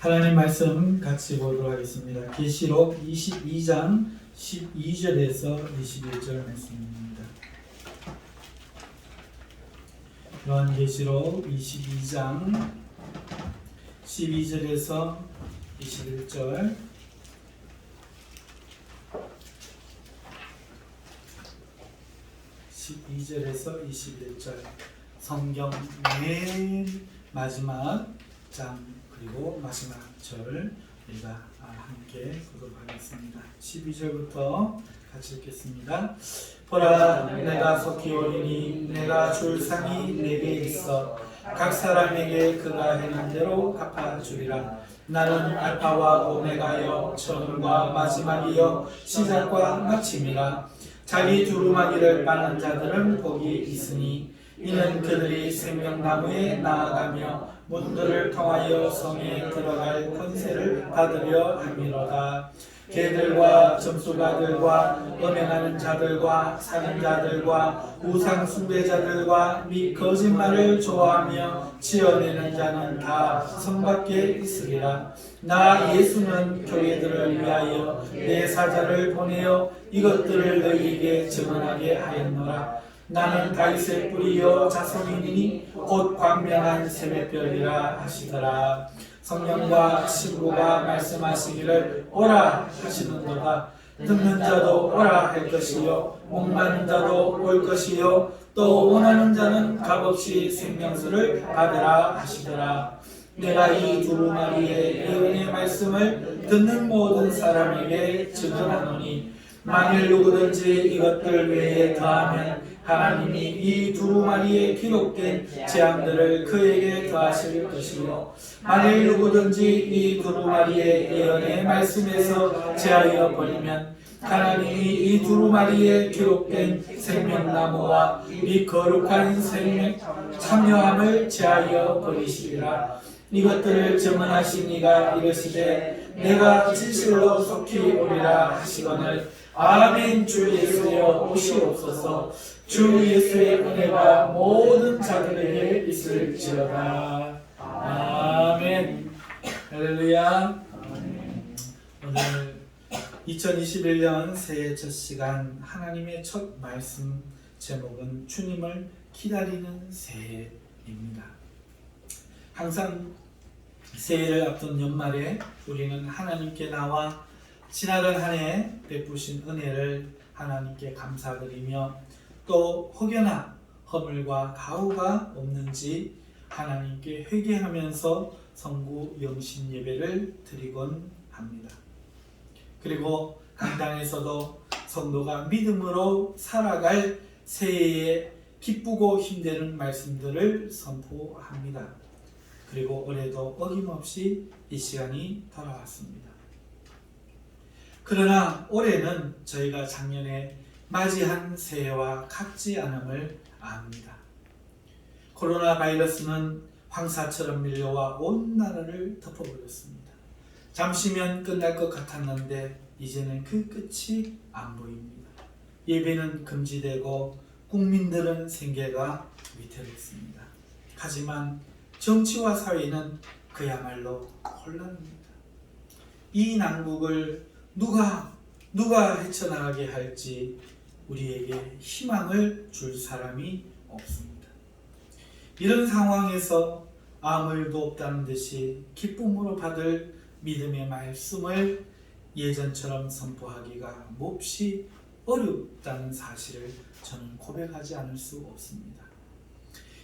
하나님 말씀 같이 보도록 하겠습니다. 계시록 22장 12절에서 21절 말씀입니다. 요한 계시록 22장 12절에서 21절 (12절에서 21절) 성경 맨 마지막 장 그리고 마지막 절 우리가 함께 구독하겠습니다. 12절부터 같이 읽겠습니다. 보라 내가 속히 오리니 내가 줄 상이 내게 있어 각 사람에게 그가 행한 대로 갚아주리라. 나는 알파와 오메가여 처음과 마지막이여 시작과 마침이라. 자기 두루마기를 빠는 자들은 복이 있으니 이는 그들이 생명나무에 나아가며 문들을 통하여 성에 들어갈 권세를 받으려 함이로다. 개들과 점수가들과 음행하는 자들과 사는 자들과 우상 숭배자들과 및 거짓말을 좋아하며 지어내는 자는 다 성밖에 있으리라. 나 예수는 교회들을 위하여 내 사자를 보내어 이것들을 너희에게 증언하게 하였노라. 나는 다윗의 뿌리요 자손이니 곧 광명한 새벽별이라 하시더라. 성령과 친구가 말씀하시기를 오라 하시는도다. 듣는 자도 오라 할 것이요 목마른 자도 올 것이요 또 원하는 자는 값없이 생명수를 받으라 하시더라. 내가 이 두루마리의 예언의 말씀을 듣는 모든 사람에게 증언하노니 만일 누구든지 이것들 외에 더하면 하나님이 이 두루마리에 기록된 재앙들을 그에게 더하실 것이요. 만일 누구든지 이 두루마리의 예언의 말씀에서 제하여 버리면 하나님이 이 두루마리에 기록된 생명나무와 이 거룩한 생명 참여함을 제하여 버리시리라. 이것들을 증언하신 이가 이르시되 내가 진실로 속히 오리라 하시거늘 아멘 주 예수여 오시옵소서 주 예수의 은혜가 모든 자들에게 있을지어다. 아멘. 할렐루야. 오늘 2021년 새해 첫 시간 하나님의 첫 말씀 제목은 주님을 기다리는 새해입니다. 항상 새해를 앞둔 연말에 우리는 하나님께 나와 지나간 한 해 베푸신 은혜를 하나님께 감사드리며 또 혹여나 허물과 가후가 없는지 하나님께 회개하면서 성구 영신 예배를 드리곤 합니다. 그리고 강당에서도 성도가 믿음으로 살아갈 새해에 기쁘고 힘되는 말씀들을 선포합니다. 그리고 올해도 어김없이 이 시간이 돌아왔습니다. 그러나 올해는 저희가 작년에 맞이한 새해와 같지 않음을 압니다. 코로나 바이러스는 황사처럼 밀려와 온 나라를 덮어버렸습니다. 잠시면 끝날 것 같았는데 이제는 그 끝이 안 보입니다. 예배는 금지되고 국민들은 생계가 위태롭습니다. 하지만 정치와 사회는 그야말로 혼란입니다. 이 난국을 누가 누가 헤쳐나가게 할지 우리에게 희망을 줄 사람이 없습니다. 이런 상황에서 아무 일도 없다는 듯이 기쁨으로 받을 믿음의 말씀을 예전처럼 선포하기가 몹시 어렵다는 사실을 저는 고백하지 않을 수 없습니다.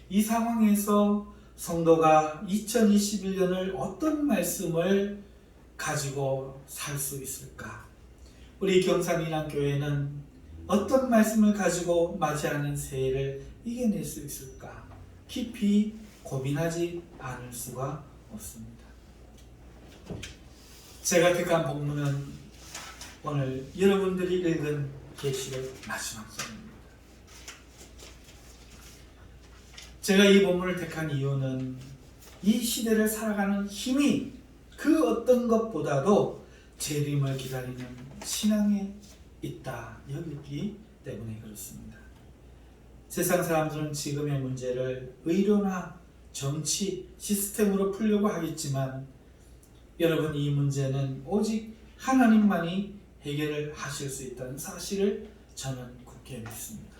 이 상황에서 성도가 2021년을 어떤 말씀을 가지고 살 수 있을까? 우리 경산이란 교회는 어떤 말씀을 가지고 맞이하는 새해를 이겨낼 수 있을까? 깊이 고민하지 않을 수가 없습니다. 제가 택한 본문은 오늘 여러분들이 읽은 계시록 마지막 절입니다. 제가 이 본문을 택한 이유는 이 시대를 살아가는 힘이 그 어떤 것보다도 재림을 기다리는 신앙에 있다 여기기 때문에 그렇습니다. 세상 사람들은 지금의 문제를 의료나 정치 시스템으로 풀려고 하겠지만 여러분 이 문제는 오직 하나님만이 해결을 하실 수 있다는 사실을 저는 굳게 믿습니다.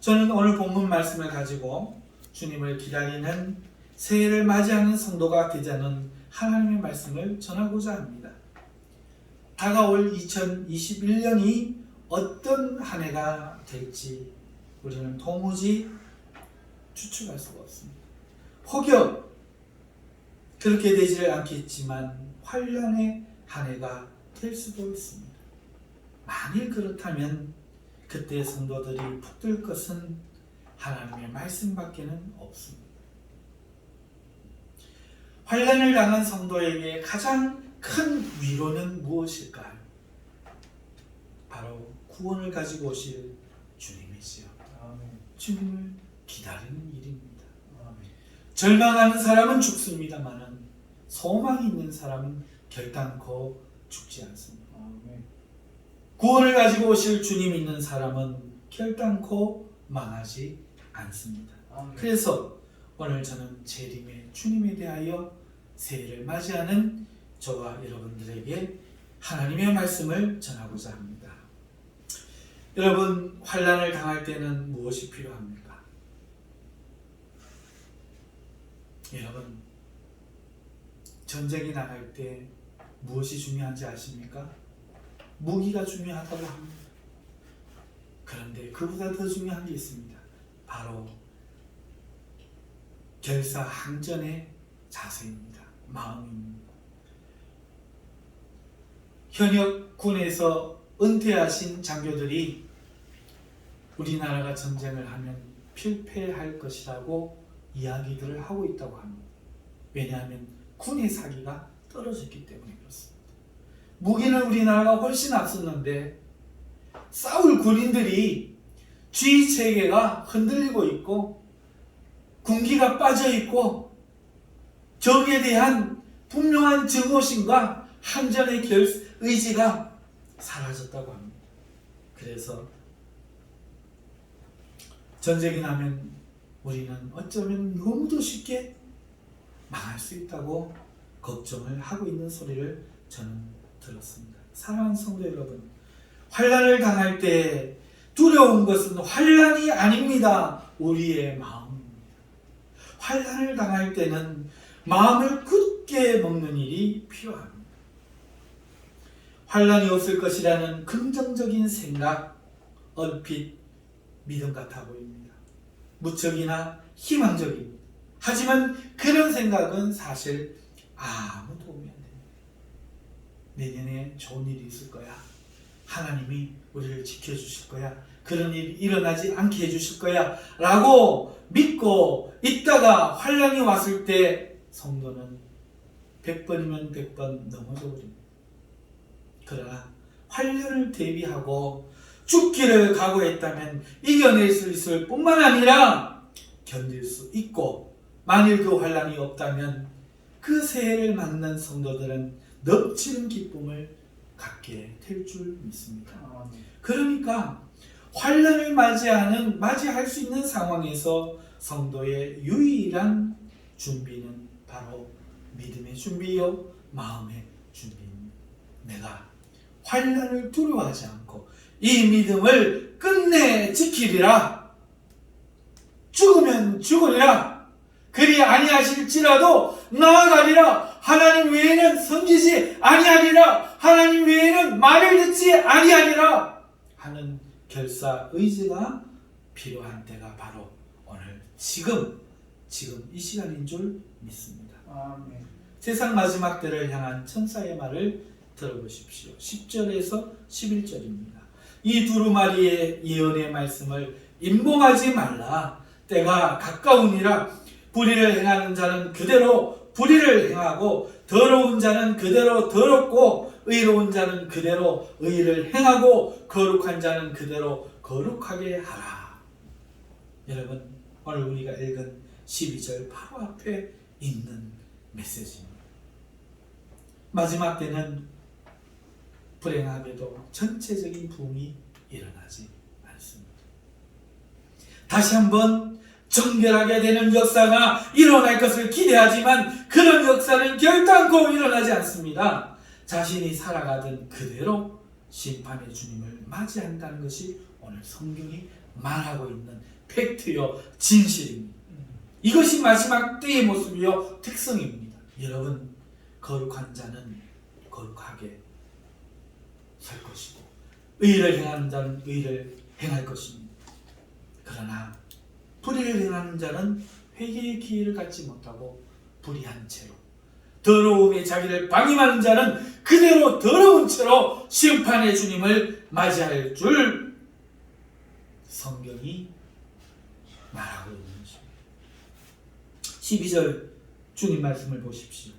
저는 오늘 본문 말씀을 가지고 주님을 기다리는 새해를 맞이하는 성도가 되자는 하나님의 말씀을 전하고자 합니다. 다가올 2021년이 어떤 한 해가 될지 우리는 도무지 추측할 수가 없습니다. 혹여 그렇게 되지를 않겠지만 환란의 한 해가 될 수도 있습니다. 만일 그렇다면 그때 성도들이 붙들 것은 하나님의 말씀밖에는 없습니다. 환란을 당한 성도에게 가장 큰 위로는 무엇일까요? 바로 구원을 가지고 오실 주님이시요. 주님을 기다리는 일입니다. 절망하는 사람은 죽습니다만은 소망이 있는 사람은 결단코 죽지 않습니다. 구원을 가지고 오실 주님 있는 사람은 결단코 망하지 않습니다. 그래서 오늘 저는 재림의 주님에 대하여 새해를 맞이하는 저와 여러분들에게 하나님의 말씀을 전하고자 합니다. 여러분 환란을 당할 때는 무엇이 필요합니까? 여러분 전쟁이 나갈 때 무엇이 중요한지 아십니까? 무기가 중요하다고 합니다. 그런데 그보다 더 중요한 게 있습니다. 바로 결사항전의 자세입니다. 마음입니다. 현역 군에서 은퇴하신 장교들이 우리나라가 전쟁을 하면 필패할 것이라고 이야기들을 하고 있다고 합니다. 왜냐하면 군의 사기가 떨어졌기 때문에 그렇습니다. 무기는 우리나라가 훨씬 앞섰는데 싸울 군인들이 주의 체계가 흔들리고 있고 군기가 빠져 있고 적에 대한 분명한 증오심과 항전의 결, 의지가 사라졌다고 합니다. 그래서 전쟁이 나면 우리는 어쩌면 너무도 쉽게 망할 수 있다고 걱정을 하고 있는 소리를 저는 들었습니다. 사랑하는 성도 여러분, 환란을 당할 때 두려운 것은 환란이 아닙니다. 우리의 마음입니다. 환란을 당할 때는 마음을 굳게 먹는 일이 필요합니다. 환란이 없을 것이라는 긍정적인 생각, 얼핏 믿음 같아 보입니다. 무척이나 희망적입니다. 하지만 그런 생각은 사실 아무 도움이 안 됩니다. 내년에 좋은 일이 있을 거야. 하나님이 우리를 지켜주실 거야. 그런 일이 일어나지 않게 해주실 거야. 라고 믿고 있다가 환란이 왔을 때 성도는 100번이면 100번 넘어져 버립니다. 그러나 환란을 대비하고 죽기를 각오했다면 이겨낼 수 있을 뿐만 아니라 견딜 수 있고 만일 그 환란이 없다면 그 새해를 맞는 성도들은 넘치는 기쁨을 갖게 될 줄 믿습니다. 그러니까 환란을 맞이하는 맞이할 수 있는 상황에서 성도의 유일한 준비는 바로 믿음의 준비요 마음의 준비입니다. 내가 환란을 두려워하지 않고 이 믿음을 끝내 지키리라. 죽으면 죽으리라. 그리 아니하실지라도 나아가리라. 하나님 외에는 섬기지 아니하리라. 하나님 외에는 말을 듣지 아니하리라. 하는 결사 의지가 필요한 때가 바로 오늘 지금 지금 이 시간인 줄 믿습니다. 세상 마지막 때를 향한 천사의 말을 들어보십시오. 10절에서 11절입니다. 이 두루마리의 예언의 말씀을 임봉하지 말라. 때가 가까우니라. 불의를 행하는 자는 그대로 불의를 행하고 더러운 자는 그대로 더럽고 의로운 자는 그대로 의를 행하고 거룩한 자는 그대로 거룩하게 하라. 여러분 오늘 우리가 읽은 12절 바로 앞에 있는 메시지입니다. 마지막 때는 불행하게도 전체적인 부흥이 일어나지 않습니다. 다시 한번 정결하게 되는 역사가 일어날 것을 기대하지만 그런 역사는 결단코 일어나지 않습니다. 자신이 살아가던 그대로 심판의 주님을 맞이한다는 것이 오늘 성경이 말하고 있는 팩트요 진실입니다. 이것이 마지막 때의 모습이요 특성입니다. 여러분 거룩한 자는 거룩하게 살 것이고 의를 행하는 자는 의를 행할 것입니다. 그러나 불의를 행하는 자는 회개의 기회를 갖지 못하고 불의한 채로 더러움에 자기를 방임하는 자는 그대로 더러운 채로 심판의 주님을 맞이할 줄 성경이 말하고 있는 것입니다. 12절 주님 말씀을 보십시오.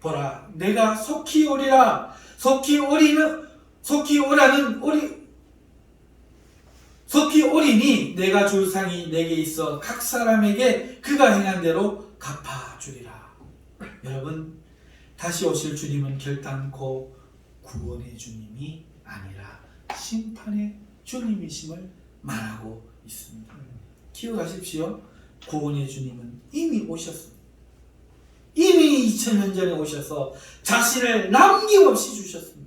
보라, 내가 속히 오리라. 속히 오리는 속히 오라는 오리 속히 오리니 내가 줄 상이 내게 있어 각 사람에게 그가 행한 대로 갚아 주리라. 여러분 다시 오실 주님은 결단코 구원의 주님이 아니라 심판의 주님이심을 말하고 있습니다. 기억하십시오. 구원의 주님은 이미 오셨습니다. 이미 2000년 전에 오셔서 자신을 남김없이 주셨습니다.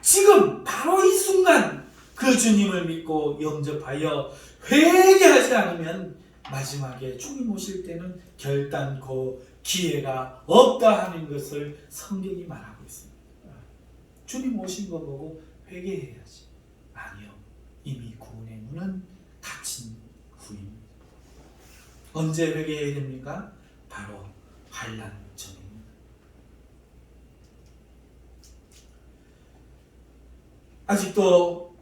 지금 바로 이 순간 그 주님을 믿고 영접하여 회개하지 않으면 마지막에 주님 오실 때는 결단코 기회가 없다 하는 것을 성경이 말하고 있습니다. 주님 오신 거 보고 회개해야지. 아니요. 이미 구원의 문은 닫힌 후입니다. 언제 회개해야 됩니까? 바로 환란 전입니다. 아직도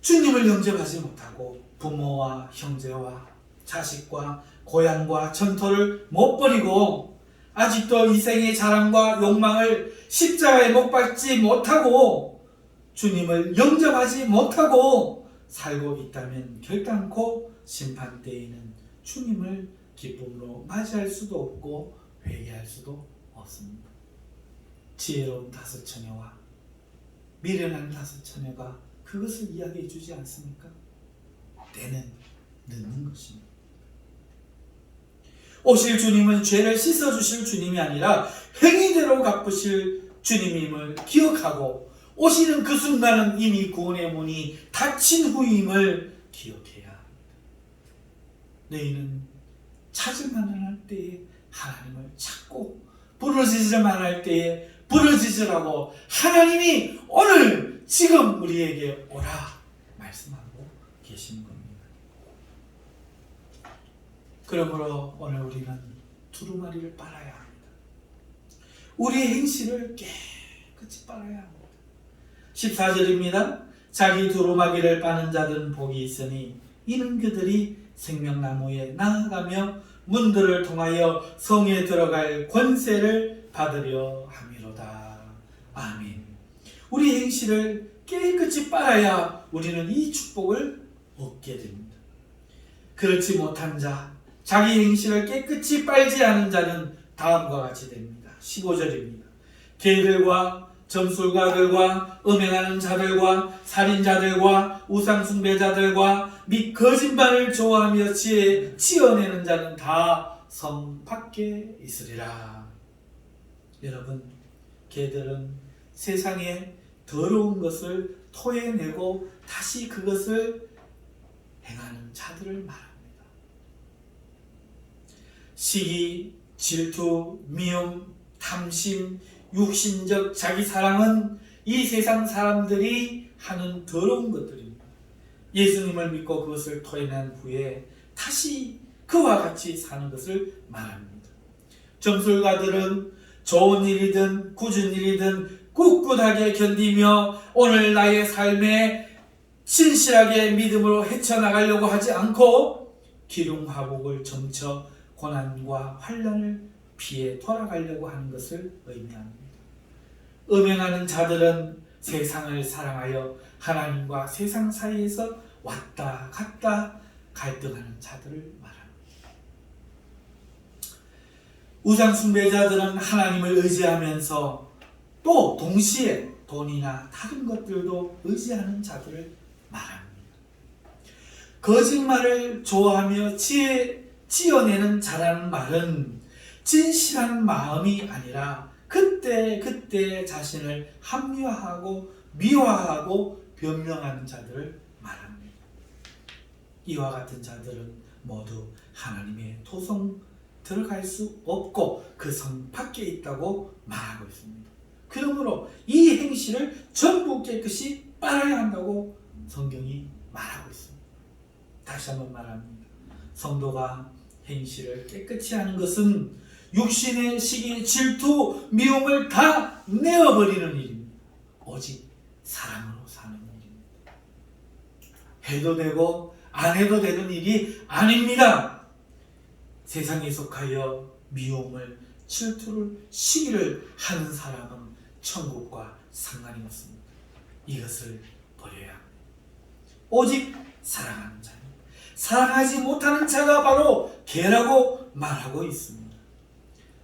주님을 영접하지 못하고 부모와 형제와 자식과 고향과 전토를 못 버리고 아직도 이생의 자랑과 욕망을 십자가에 못 박지 못하고 주님을 영접하지 못하고 살고 있다면 결단코 심판 때에는 주님을 기쁨으로 맞이할 수도 없고 회개할 수도 없습니다. 지혜로운 다섯 처녀와 미련한 다섯 처녀가 그것을 이야기해 주지 않습니까? 때는 늦는 것입니다. 오실 주님은 죄를 씻어 주실 주님이 아니라 행위대로 갚으실 주님임을 기억하고 오시는 그 순간은 이미 구원의 문이 닫힌 후임을 기억해야 합니다. 너희는 찾을만 할 때에 하나님을 찾고 부르짖을만 할 때에 부르짖으라고 하나님이 오늘 지금 우리에게 오라 말씀하고 계시는 겁니다. 그러므로 오늘 우리는 두루마리를 빨아야 합니다. 우리의 행실을 깨끗이 빨아야 합니다. 14절입니다. 자기 두루마기를 빠는 자들은 복이 있으니 이는 그들이 생명나무에 나아가며 문들을 통하여 성에 들어갈 권세를 받으려 함이로다. 아멘. 우리 행실을 깨끗이 빨아야 우리는 이 축복을 얻게 됩니다. 그렇지 못한 자, 자기 행실을 깨끗이 빨지 않은 자는 다음과 같이 됩니다. 15절입니다. 개들과 점술가들과 음행하는 자들과 살인자들과 우상숭배자들과 및 거짓말을 좋아하며 지혜 치어내는 자는 다 성 밖에 있으리라. 여러분, 개들은 세상에 더러운 것을 토해내고 다시 그것을 행하는 자들을 말합니다. 시기, 질투, 미움, 탐심, 육신적 자기 사랑은 이 세상 사람들이 하는 더러운 것들입니다. 예수님을 믿고 그것을 토해낸 후에 다시 그와 같이 사는 것을 말합니다. 점술가들은 좋은 일이든 굳은 일이든 꿋꿋하게 견디며 오늘 나의 삶에 신실하게 믿음으로 헤쳐나가려고 하지 않고 기lum화복을 점쳐 고난과 환란을 피해 돌아가려고 하는 것을 의미합니다. 음행하는 자들은 세상을 사랑하여 하나님과 세상 사이에서 왔다 갔다 갈등하는 자들을 말합니다. 우상 숭배자들은 하나님을 의지하면서 또 동시에 돈이나 다른 것들도 의지하는 자들을 말합니다. 거짓말을 좋아하며 지혜, 지어내는 자라는 말은 진실한 마음이 아니라 그때 그때 자신을 합리화하고 미화하고 변명하는 자들을 말합니다. 이와 같은 자들은 모두 하나님의 토성 들어갈 수 없고 그 성 밖에 있다고 말하고 있습니다. 그러므로 이 행실을 전부 깨끗이 빨아야 한다고 성경이 말하고 있습니다. 다시 한번 말합니다. 성도가 행실을 깨끗이 하는 것은 육신의 시기, 질투, 미움을 다 내어버리는 일입니다. 오직 사랑으로 사는 일입니다. 해도 되고 안 해도 되는 일이 아닙니다. 세상에 속하여 미움을, 질투를, 시기를 하는 사람은 천국과 상관이 없습니다. 이것을 버려야. 오직 사랑하는 자입니다. 사랑하지 못하는 자가 바로 개라고 말하고 있습니다.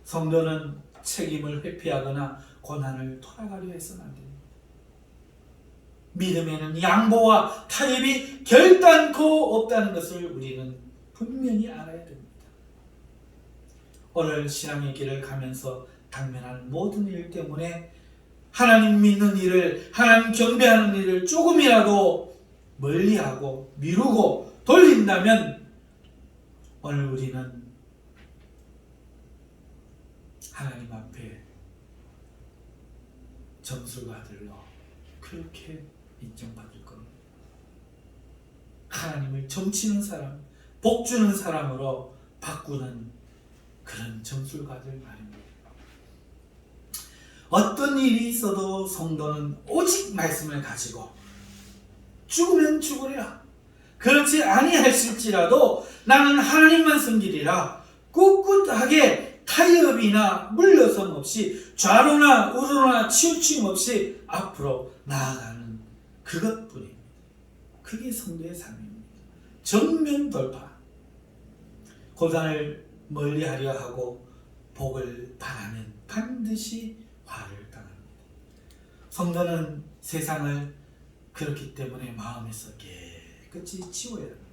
성도는 책임을 회피하거나 고난을 돌아가려 해서는 안 됩니다. 믿음에는 양보와 타협이 결단코 없다는 것을 우리는 분명히 알아야 됩니다. 오늘 신앙의 길을 가면서 당면한 모든 일 때문에 하나님 믿는 일을, 하나님 경배하는 일을 조금이라도 멀리하고 미루고 돌린다면 오늘 우리는 하나님 앞에 점수가들로 그렇게 인정받을 겁니다. 하나님을 점치는 사람, 복 주는 사람으로 바꾸는 그런 점술가들 말입니다. 어떤 일이 있어도 성도는 오직 말씀을 가지고 죽으면 죽으리라. 그렇지 아니하실지라도 나는 하나님만 섬기리라. 꿋꿋하게 타협이나 물러섬 없이 좌로나 우로나 치우침 없이 앞으로 나아가는 그것뿐입니다. 그게 성도의 삶입니다. 정면 돌파. 고단을 멀리하려 하고 복을 바라면 반드시 화를 당합니다. 성도는 세상을 그렇기 때문에 마음에서 깨끗이 치워야 합니다.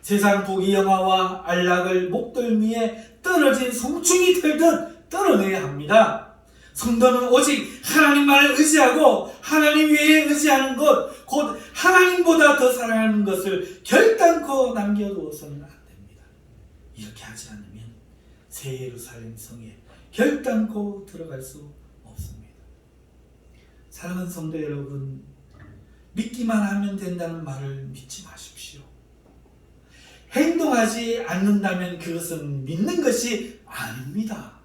세상 부귀영화와 안락을 목덜미에 떨어진 송충이 털듯 떨어내야 합니다. 성도는 오직 하나님만을 의지하고 하나님 외에 의지하는 것, 곧 하나님보다 더 사랑하는 것을 결단코 남겨두어서는 안 됩니다. 이렇게 하지 않으면 새 예루살렘 성에 결단코 들어갈 수 없습니다. 사랑하는 성도 여러분, 믿기만 하면 된다는 말을 믿지 마십시오. 행동하지 않는다면 그것은 믿는 것이 아닙니다.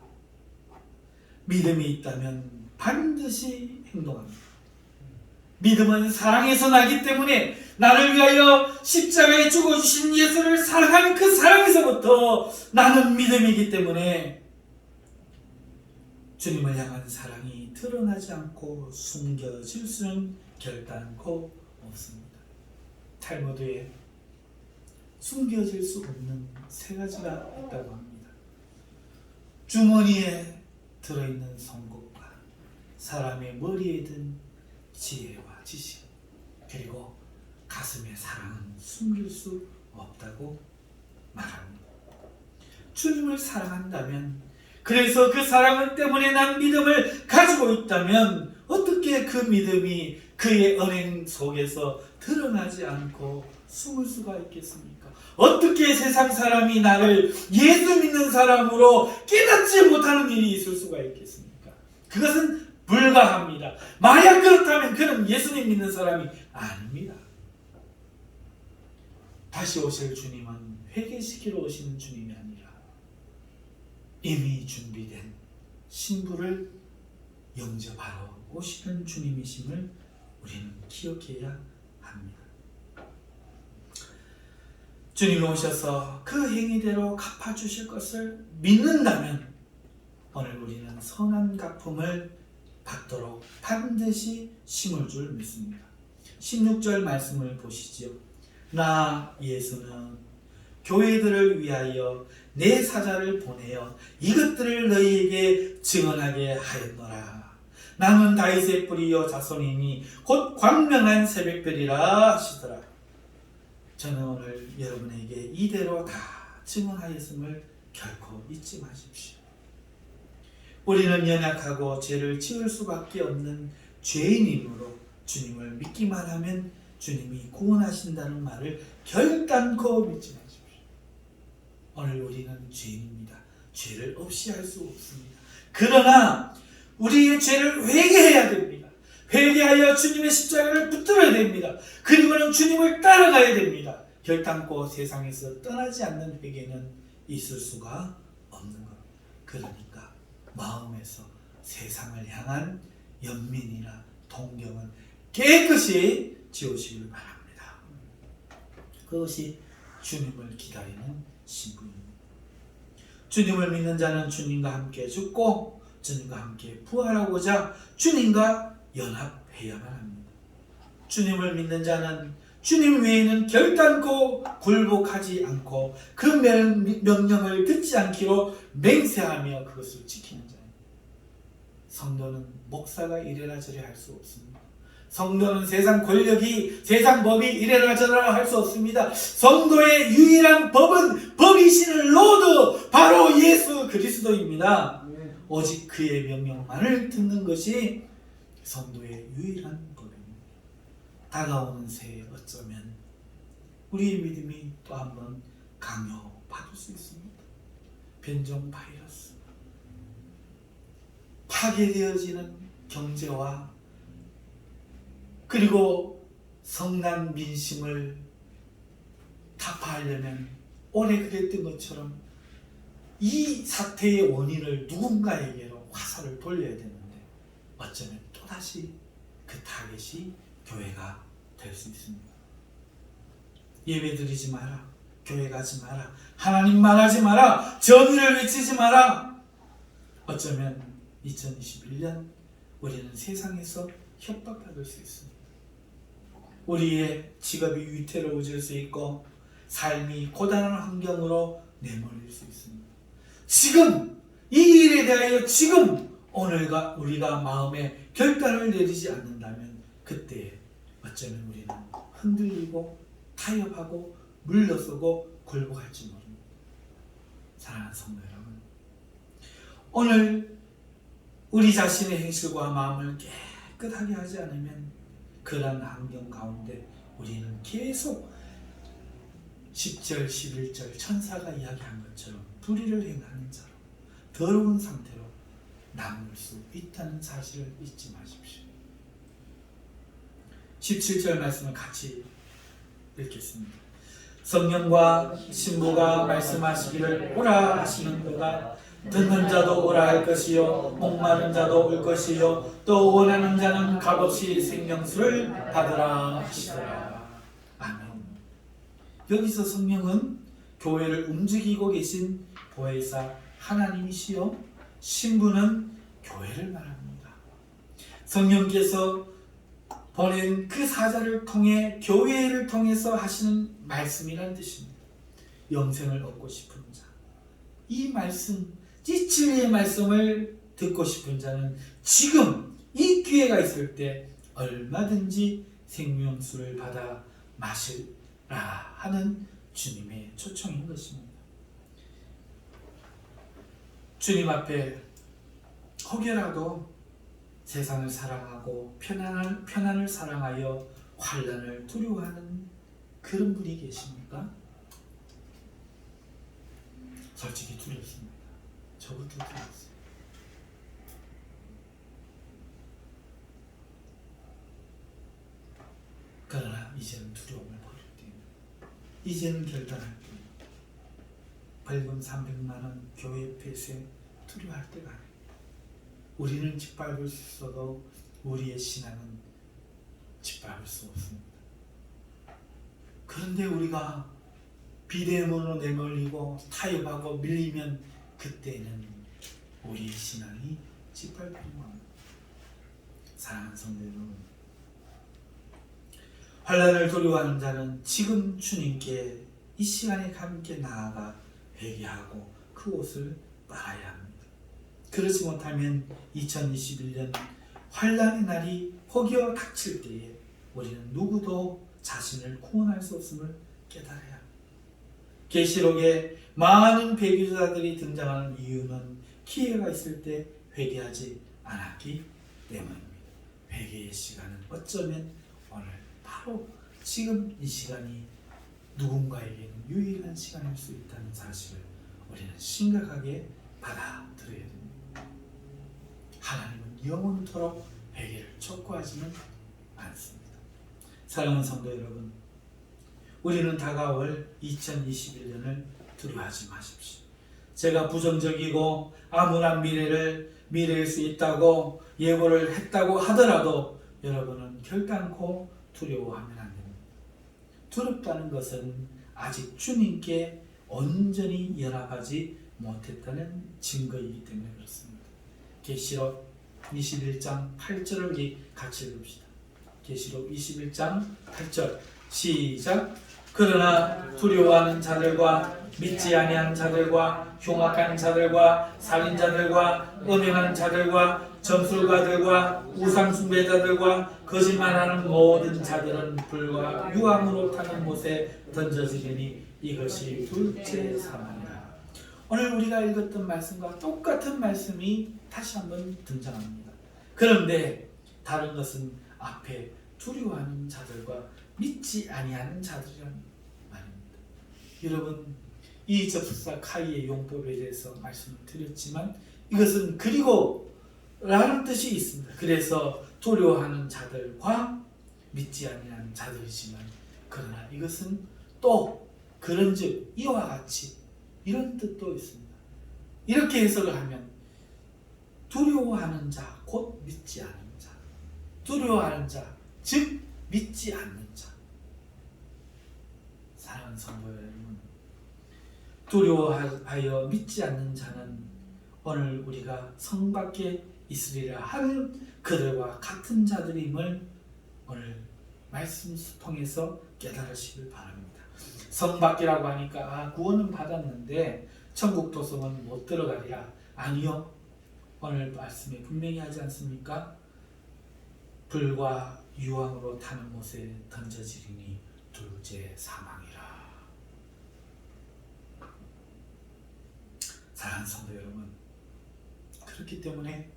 믿음이 있다면 반드시 행동합니다. 믿음은 사랑에서 나기 때문에 나를 위하여 십자가에 죽어주신 예수를 사랑하는 그 사랑에서부터 나는 믿음이기 때문에 주님을 향한 사랑이 드러나지 않고 숨겨질 수는 결단코 없습니다. 탈무드에 숨겨질 수 없는 세 가지가 있다고 합니다. 주머니에 들어있는 선곡과 사람의 머리에 든 지혜와 지식 그리고 가슴의 사랑은 숨길 수 없다고 말합니다. 주님을 사랑한다면 그래서 그 사랑 때문에 난 믿음을 가지고 있다면 어떻게 그 믿음이 그의 은행 속에서 드러나지 않고 숨을 수가 있겠습니까? 어떻게 세상 사람이 나를 예수 믿는 사람으로 깨닫지 못하는 일이 있을 수가 있겠습니까? 그것은 불가합니다. 만약 그렇다면 그는 예수님 믿는 사람이 아닙니다. 다시 오실 주님은 회개시키러 오시는 주님이 아니라 이미 준비된 신부를 영접하러 오시는 주님이심을 우리는 기억해야 합니다. 주님 오셔서 그 행위대로 갚아주실 것을 믿는다면 오늘 우리는 선한 갚음을 받도록 반드시 심을 줄 믿습니다. 16절 말씀을 보시죠. 나 예수는 교회들을 위하여 내 사자를 보내어 이것들을 너희에게 증언하게 하였노라. 나는 다윗의 뿌리요 자손이니 곧 광명한 새벽별이라 하시더라. 저는 오늘 여러분에게 이대로 다 증언하였음을 결코 잊지 마십시오. 우리는 연약하고 죄를 지을 수밖에 없는 죄인이므로 주님을 믿기만 하면 주님이 구원하신다는 말을 결단코 믿지 마십시오. 오늘 우리는 죄인입니다. 죄를 없이 할 수 없습니다. 그러나 우리의 죄를 회개해야 됩니다. 회개하여 주님의 십자가를 붙들어야 됩니다. 그리고는 주님을 따라가야 됩니다. 결단코 세상에서 떠나지 않는 회개는 있을 수가 없는 겁니다. 그러니까 마음에서 세상을 향한 연민이나 동경은 깨끗이 지우시길 바랍니다. 그것이 주님을 기다리는 신부입니다. 주님을 믿는 자는 주님과 함께 죽고 주님과 함께 부활하고자 주님과 연합해야만 합니다. 주님을 믿는 자는 주님 외에는 결단코 굴복하지 않고 그 명- 명령을 듣지 않기로 맹세하며 그것을 지키는 자입니다. 성도는 목사가 이래라 저래라 할 수 없습니다. 성도는 세상 권력이 세상 법이 이래라 저래라 할수 없습니다. 성도의 유일한 법은 법이신 로드 바로 예수 그리스도입니다. 오직 그의 명령만을 듣는 것이 성도의 유일한 법입니다. 다가오는 새해 어쩌면 우리의 믿음이 또 한 번 강요받을 수 있습니다. 변종 바이러스, 파괴되어지는 경제와 그리고 성난 민심을 타파하려면 올해 그랬던 것처럼 이 사태의 원인을 누군가에게로 화살을 돌려야 되는데 어쩌면 또다시 그 타겟이 교회가 될 수 있습니다. 예배 드리지 마라. 교회 가지 마라. 하나님 말하지 마라. 정의를 외치지 마라. 어쩌면 2021년 우리는 세상에서 협박받을 수 있습니다. 우리의 직업이 위태로워질 수 있고 삶이 고단한 환경으로 내몰릴 수 있습니다. 지금 이 일에 대하여 지금 오늘가 우리가 마음에 결단을 내리지 않는다면 그때 어쩌면 우리는 흔들리고 타협하고 물러서고 굴복할지 모릅니다. 사랑하는 성도 여러분, 오늘 우리 자신의 행실과 마음을 깨끗하게 하지 않으면 그러한 환경 가운데 우리는 계속 10절, 11절 천사가 이야기한 것처럼 불의를 행하는 자로 더러운 상태로 남을 수 있다는 사실을 잊지 마십시오. 17절 말씀을 같이 읽겠습니다. 성령과 신부가 말씀하시기를 오라 하시는 그가 듣는 자도 오라 할 것이요 목마른 자도 올 것이요 또 원하는 자는 값없이 생명수를 받으라 하시더라. 아멘. 여기서 성령은 교회를 움직이고 계신 보혜사 하나님이시요 신부는 교회를 말합니다. 성령께서 보낸 그 사자를 통해 교회를 통해서 하시는 말씀이란 뜻입니다. 영생을 얻고 싶은 자. 이 말씀, 이 진리의 말씀을 듣고 싶은 자는 지금 이 기회가 있을 때 얼마든지 생명수를 받아 마시라 하는 주님의 초청인 것입니다. 주님 앞에 혹여라도 세상을 사랑하고 편안을, 편안을 사랑하여 환란을 두려워하는 그런 분이 계십니까? 솔직히 두렵습니다. 저부터 두렵습니다. 그러나 이제는 두려움을 버릴 때입니다. 이제는 결단할 때입니다. 벌금 300만 원 교회 폐쇄 두려워할 때가 아닙니다. 우리는 짓밟을 수 있어도 우리의 신앙은 짓밟을 수 없습니다. 그런데 우리가 비대면으로 내몰리고 타협하고 밀리면 그때는 우리의 신앙이 겁니다. 사랑하는 성도 여러분 환란을 두려워하는 자는 지금 주님께 이 시간에 함께 나아가 회개하고 그 옷을 빨아야 합니다. 그렇지 못하면 2021년 환란의 날이 혹여 닥칠 때에 우리는 누구도 자신을 구원할 수 없음을 깨달아야 합니다. 계시록에 많은 배교자들이 등장하는 이유는 기회가 있을 때 회개하지 않았기 때문입니다. 회개의 시간은 어쩌면 오늘 바로 지금 이 시간이 누군가에게는 유일한 시간일 수 있다는 사실을 우리는 심각하게 받아들여야 됩니다. 하나님은 영원토록 회개를 촉구하지는 않습니다. 사랑하는 성도 여러분, 우리는 다가올 2021년을 두려워하지 마십시오. 제가 부정적이고 암울한 미래를 미래일 수 있다고 예고를 했다고 하더라도 여러분은 결단코 두려워하면 안 됩니다. 두렵다는 것은 아직 주님께 온전히 연합하지 못했다는 증거이기 때문에 그렇습니다. 계시록 21장 8절을 우리 같이 읽읍시다. 계시록 21장 8절 시작 그러나 두려워하는 자들과 믿지 아니한 자들과 흉악한 자들과 살인자들과 음행하는 자들과 점술가들과 우상숭배자들과 거짓말하는 모든 자들은 불과 유황으로 타는 못에 던져지리니 이것이 둘째 사망이라. 오늘 우리가 읽었던 말씀과 똑같은 말씀이 다시 한번 등장합니다. 그런데 다른 것은 앞에 두려워하는 자들과 믿지 아니하는 자들이라는 말입니다. 여러분 이 접속사 카이의 용법에 대해서 말씀을 드렸지만 이것은 그리고 라는 뜻이 있습니다. 그래서 두려워하는 자들과 믿지 아니하는 자들이지만 그러나 이것은 또 그런즉 이와 같이 이런 뜻도 있습니다. 이렇게 해석을 하면 두려워하는 자 곧 믿지 않는 자 두려워하는 자 즉 믿지 않는 자 사랑하는 성도 여러분 두려워하여 믿지 않는 자는 오늘 우리가 성 밖에 있으리라 하는 그들과 같은 자들임을 오늘 말씀 통해서 깨달으시길 바랍니다. 성 밖이라고 하니까 아 구원은 받았는데 천국 도성은 못 들어가리라 아니요 오늘 말씀에 분명히 하지 않습니까? 불과 유황으로 타는 못에 던져지리니 둘째 사망이라. 사랑하는 성도 여러분, 그렇기 때문에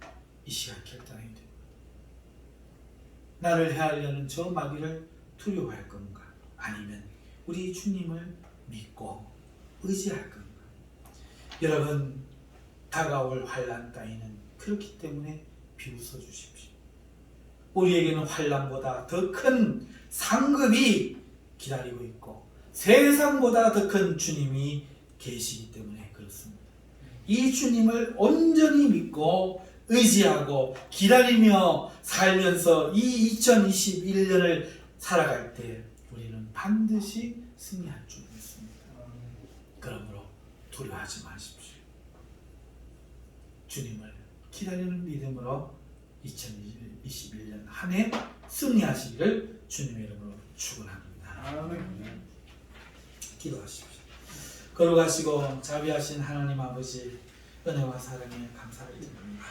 이 시간 결단해야 됩니다. 나를 해하려는 저 마귀를 두려워할 건가? 아니면 우리 주님을 믿고 의지할 건가? 여러분, 다가올 환란 따위는 그렇기 때문에 비웃어 주십시오. 우리에게는 환란보다 더 큰 상급이 기다리고 있고 세상보다 더 큰 주님이 계시기 때문에 그렇습니다. 이 주님을 온전히 믿고 의지하고 기다리며 살면서 이 2021년을 살아갈 때 우리는 반드시 승리할 줄 믿습니다. 그러므로 두려워하지 마십시오. 주님을 기다리는 믿음으로 2021년 한 해 승리하시기를 주님의 이름으로 축원합니다. 기도하십시오. 걸어가시고 자비하신 하나님 아버지 은혜와 사랑에 감사를 드립니다.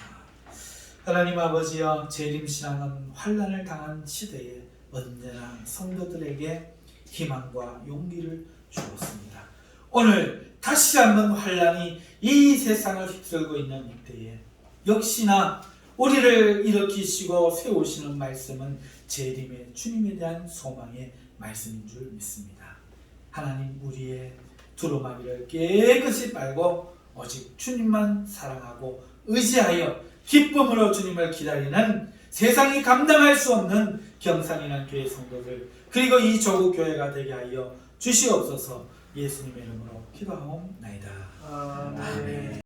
하나님 아버지여 재림 신앙은 환란을 당한 시대에 언제나 성도들에게 희망과 용기를 주었습니다. 오늘 다시 한번 환란이 이 세상을 휩쓸고 있는 이때에 역시나 우리를 일으키시고 세우시는 말씀은 재림의 주님에 대한 소망의 말씀인 줄 믿습니다. 하나님 우리의 두루마기를 깨끗이 빨고 오직 주님만 사랑하고 의지하여 기쁨으로 주님을 기다리는 세상이 감당할 수 없는 경상이난 교회 성도들 그리고 이 조국 교회가 되게 하여 주시옵소서 예수님의 이름으로 기도하옵나이다. 아멘.